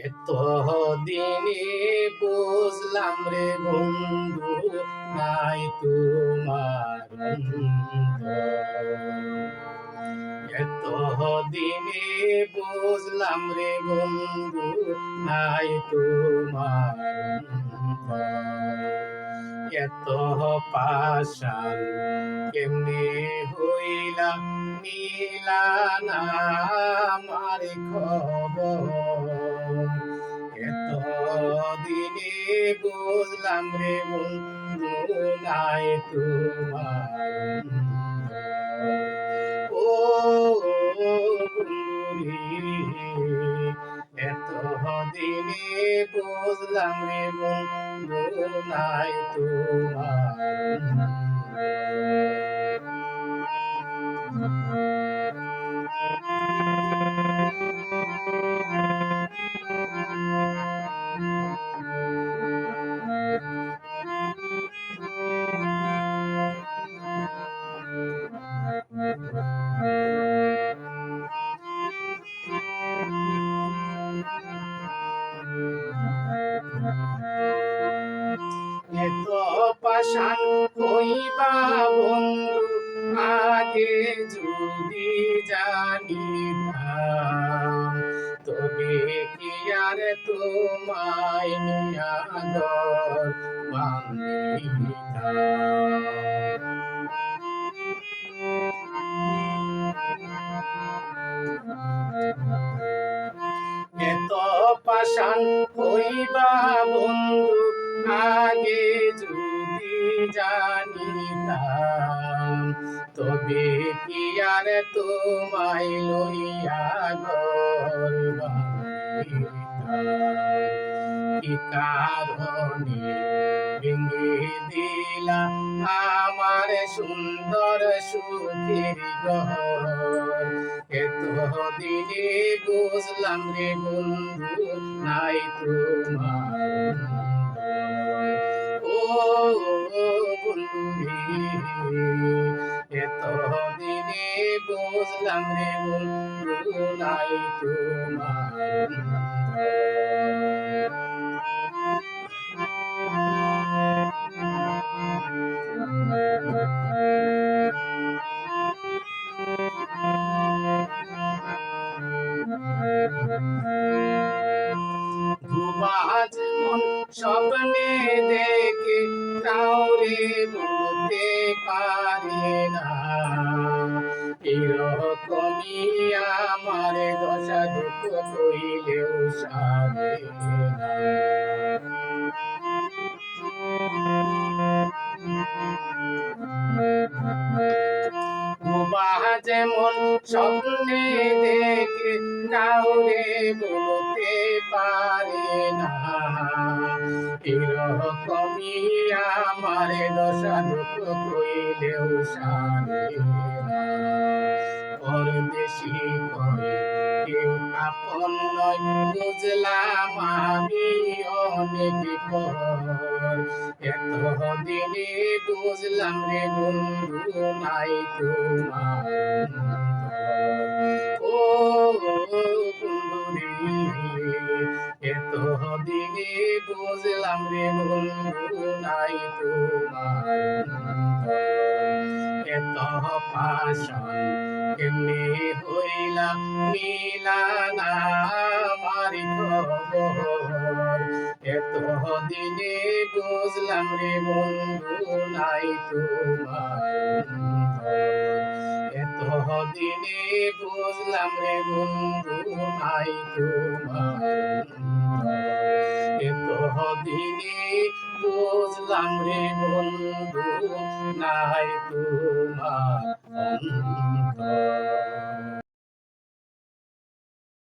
এত দিনে বুঝলাম রে বন্ধু নাই তোমার এত দিনে বুঝলাম রে বন্ধু নাই তোমার এত পাশান কেমনে হইলা নীলা না আমার খবর? দিনে বুঝলাম রে নাই তোমার ও এত দিনে বুঝলাম রে বন্ধু নাই এত পাশান হইবা বন্ধু, আগে যদি জানিতাম, তবে কি আর তোমায় নিয়া ঘর বান্ধিতাম? এত পাশান হইবা বন্ধু, আগে জানিতাম, তবে কি আর তোমায় লইয়া বান্ধিতাম কি কারণে ভেঙে দিলা আমার সুন্দর সুখের ঘর? এত দিনে বুঝলাম রে বন্ধু, নাই তোমার ও এত দিনে বুঝলাম রে নাই তোমার। স্বপ্নে এরকমই আমার দশা দুঃখ কইলেও বোবা যেমন স্বপ্নে দেখে কাউরে বলতে পারে না। এরকমই আমার দশা দুঃখ কইলেও সারে পরদেশি করে কেউ আপন নয় বুঝলাম আমি অনেক পর এত দিনে বুঝলাম রে বন্ধু নাই তোমার ও এত দিনে বুঝলাম রে বন্ধু নাই তোমার এত পাশান কেমনে হইলা মিলা না খবর। এত দিনে বুঝলাম রে বন্ধু, নাই তোমার এত দিনে বুঝলাম রে বন্ধু, নাই তোমার দিনে বুঝলাম রে বন্ধু নাই তোমার